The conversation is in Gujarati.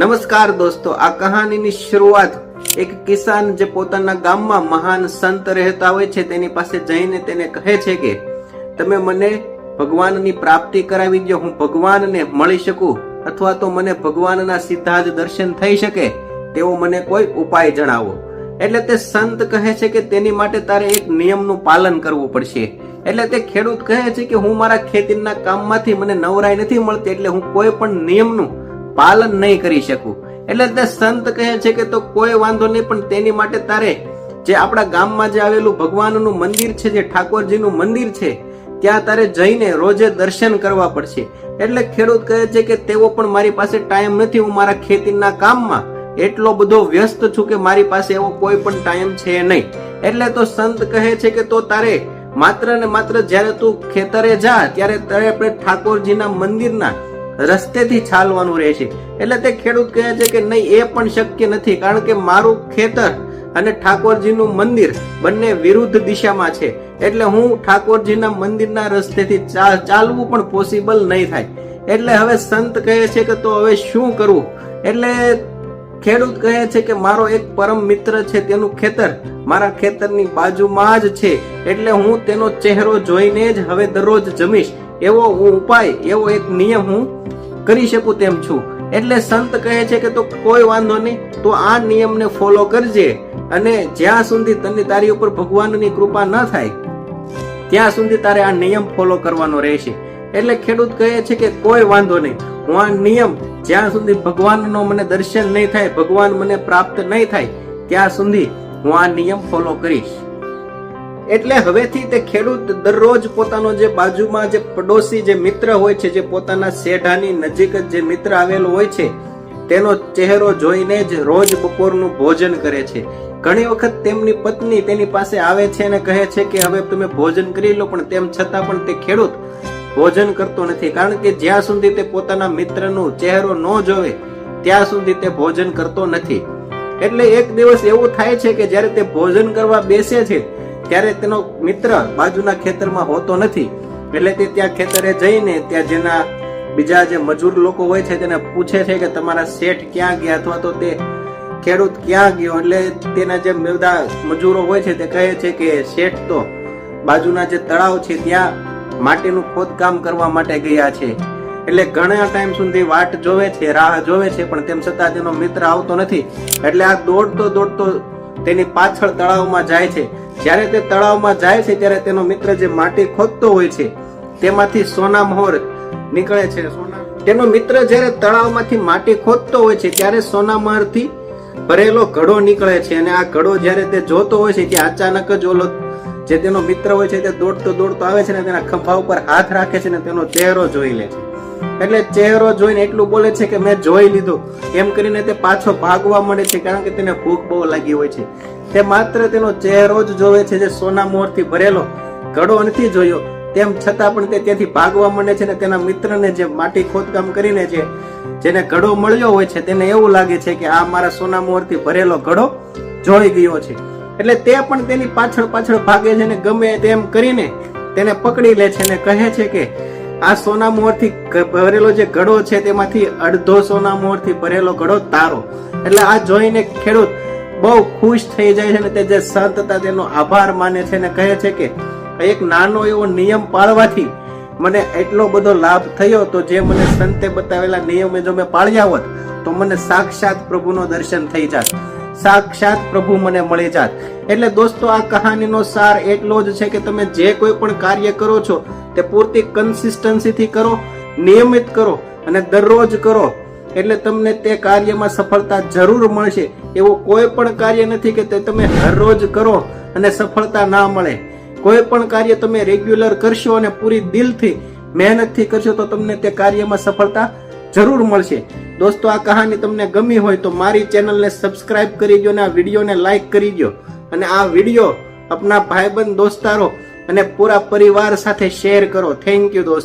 નમસ્કાર દોસ્તો, આ કહાનીની શરૂઆત એક કિસાન જે પોતાના ગામમાં મહાન સંત રહેતા હોય છે, તેની પાસે જઈને તેને કહે છે કે, તમે મને ભગવાનની પ્રાપ્તિ કરાવી દો હું ભગવાનને મળી શકું, અથવા તો મને ભગવાનના સીધા જ દર્શન થઈ શકે તેવો મને કોઈ ઉપાય જણાવો. એટલે તે સંત કહે છે કે, તેની માટે તારે એક નિયમનું પાલન કરવું પડશે. એટલે તે ખેડૂત કહે છે કે, હું મારા ખેતીના કામમાંથી મને નવરાઈ નથી મળતી, એટલે હું કોઈ પણ નિયમનું પાલન નહીં કરી શકું. એટલે તે સંત કહે છે કે તો કોઈ વાંધો નહીં, પણ તેની માટે તારે જે આપણા ગામમાં જે આવેલું ભગવાનનું મંદિર છે, જે ઠાકોરજીનું મંદિર છે, ત્યાં તારે જઈને રોજે દર્શન કરવા પડશે. એટલે ખેડૂત કહે છે કે તેવો પણ મારી પાસે ટાઈમ નથી, હું મારા ખેતીના કામમાં એટલો બધો વ્યસ્ત છું કે મારી પાસે એવો કોઈ પણ ટાઈમ છે નહીં. એટલે તો સંત કહે છે કે તો તારે માત્ર ને માત્ર જ્યારે તું ખેતરે જા, ત્યારે તારે આપણે ઠાકોરજીના મંદિરના રસ્તેથી ચાલવાનું રહેશે. એટલે તે ખેડૂત કહે છે કે નહીં, એ પણ શક્ય નથી, કારણ કે મારું ખેતર અને ઠાકોરજીનું મંદિર બંને વિરુદ્ધ દિશામાં છે. એટલે હું ઠાકોરજીના મંદિરના રસ્તેથી ચાલવું પણ પોસિબલ નહીં થાય. એટલે હવે સંત કહે છે કે તો હવે શું કરવું એટલે ખેડૂત કહે છે કે મારો એક પરમ મિત્ર છે, તેનું ખેતર મારા ખેતરની બાજુમાં જ છે. એટલે હું તેનો ચહેરો જોઈને જ હવે દરરોજ જમીશ. એવો ઉપાય, એવો એક નિયમ હું કરી શકું તેમ છું. એટલે સંત કહે છે કે તો કોઈ વાંધો નહીં, તો આ નિયમને ફોલો કરજે અને જ્યાં સુધી તને તારી ઉપર ભગવાનની કૃપા ન થાય, ત્યાં સુધી તારે આ નિયમ ફોલો કરવાનો રહેશે. એટલે ખેડૂત કહે છે કે કોઈ વાંધો નહીં, હું આ નિયમ જ્યાં સુધી ભગવાનનો મને દર્શન નહીં થાય, ભગવાન મને પ્રાપ્ત નહીં થાય, ત્યાં સુધી હું આ નિયમ ફોલો કરીશ. એટલે હવેથી તે ખેડૂત દરરોજ પોતાનો જે બાજુમાં જે પડોશી જે મિત્ર હોય છે, જે પોતાના શેઢાની નજીક જ મિત્ર આવેલો હોય છે, તેનો ચહેરો જોઈને જ રોજ બપોરનું ભોજન કરે છે. ઘણી વખત તેમની પત્ની તેની પાસે આવે છે અને કહે છે કે, હવે તમે ભોજન કરી લો, પણ તેમ છતાં પણ તે ખેડૂત ભોજન કરતો નથી. કારણ કે જ્યાં સુધી તે પોતાના મિત્રનો ચહેરો ન જોવે, ત્યાં સુધી તે ભોજન કરતો નથી. એટલે એક દિવસ એવું થાય છે કે જ્યારે તે ભોજન કરવા બેસે છે ત્યારે તેનો મિત્ર બાજુના ખેતરમાં હોતો નથી. એટલે તે ત્યાં ખેતરે જઈને ત્યાં જેના બીજા જે મજૂર લોકો હોય છે તેને પૂછે છે કે તમારા શેઠ ક્યાં ગયા અથવા તો તે ખેડૂત ક્યાં ગયો? એટલે તેના જે બધા મજૂરો હોય છે તે કહે છે કે શેઠ તો બાજુના જે તળાવ છે ત્યાં માટીનું ખોદકામ કરવા માટે ગયા છે. એટલે ઘણા ટાઈમ સુધી વાટ જોવે છે, રાહ જોવે છે, પણ તેમ છતાં તેનો મિત્ર આવતો નથી. એટલે આ દોડતો દોડતો તેની પાછળ તળાવમાં જાય છે. જ્યારે તે તળાવમાં જાય છે, ત્યારે તેનો મિત્ર જે માટી ખોદતો હોય છે, તેમાંથી સોના મોહર નીકળે છે. તેનો મિત્ર જ્યારે તળાવમાંથી માટી ખોદતો હોય છે, ત્યારે સોના મોહરથી ભરેલો ઘડો નીકળે છે અને આ ઘડો જ્યારે તે જોતો હોય છે, ત્યાં અચાનક જ ઓલો જે તેનો મિત્ર હોય છે, તે દોડતો દોડતો આવે છે ને તેના ખંભા ઉપર હાથ રાખે છે ને તેનો ચહેરો જોઈ લે છે. એટલે ચહેરો જોઈને એટલું બોલે છે કે મેં જોઈ લીધું. એમ કરીને તે પાછો ભાગવા મળે છે, કારણ કે તેને ભૂખ બહુ લાગી હોય છે. તે માત્ર તેનો ચહેરો જ જોવે છે જે સોના મોરથી ભરેલો, ઘડો નથી જોયો. તેમ છતાં પણ તે ત્યાંથી ભાગવા માંડે છે ને તેના મિત્રને જે માટી ખોદકામ કરીને છે જેને ઘડો મળ્યો હોય છે તેને એવું લાગે છે કે આ મારા સોના મોરથી ભરેલો ઘડો જોઈ ગયો છે. એટલે તે પણ તેની પાછળ પાછળ ભાગે છે ને ગમે તેમ કરીને તેને પકડી લે છે ને કહે છે કે, આ સોના મોરથી ભરેલો જે ઘડો છે તેમાંથી અડધો સોના મોરથી ભરેલો ઘડો તારો. એટલે આ જોઈને ખેડૂત બહુ ખુશ થઈ જાય છે ને તે જે સંત હતા તેનો આભાર માને છે ને કહે છે કે એક નાનો એવો નિયમ પાળવાથી મને એટલો બધો લાભ થયો તો જે મને સંતે બતાવેલા નિયમે જો મેં પાળ્યા હોત તો મને સાક્ષાત પ્રભુનો દર્શન થઈ જાત. સાક્ષાત પ્રભુ મને મળી જાત. એટલે દોસ્તો, આ કહાનીનો સાર એટલો જ છે કે તમે જે કોઈ પણ કાર્ય કરો છો તે પૂરતી કન્સિસ્ટન્સીથી કરો, નિયમિત કરો અને દરરોજ કરો. એટલે તમને તે કાર્યમાં સફળતા જરૂર મળશે. એવું કોઈ પણ કાર્ય નથી કે તે તમે હરરોજ કરો અને સફળતા ના મળે. કોઈ પણ કાર્ય તમે રેગ્યુલર કરશો અને પૂરી દિલથી મહેનતથી કરશો તો તમને તે કાર્યમાં સફળતા જરૂર મળશે. દોસ્તો, આ કહાની તમને ગમી હોય તો મારી ચેનલને સબસ્ક્રાઇબ કરી દો અને આ વિડીયોને લાઇક કરી દો અને આ વીડિયો આપના ભાઈબંધ, દોસ્તારો અને પૂરા પરિવાર સાથે શેર કરો. થેન્ક યુ દોસ્તો.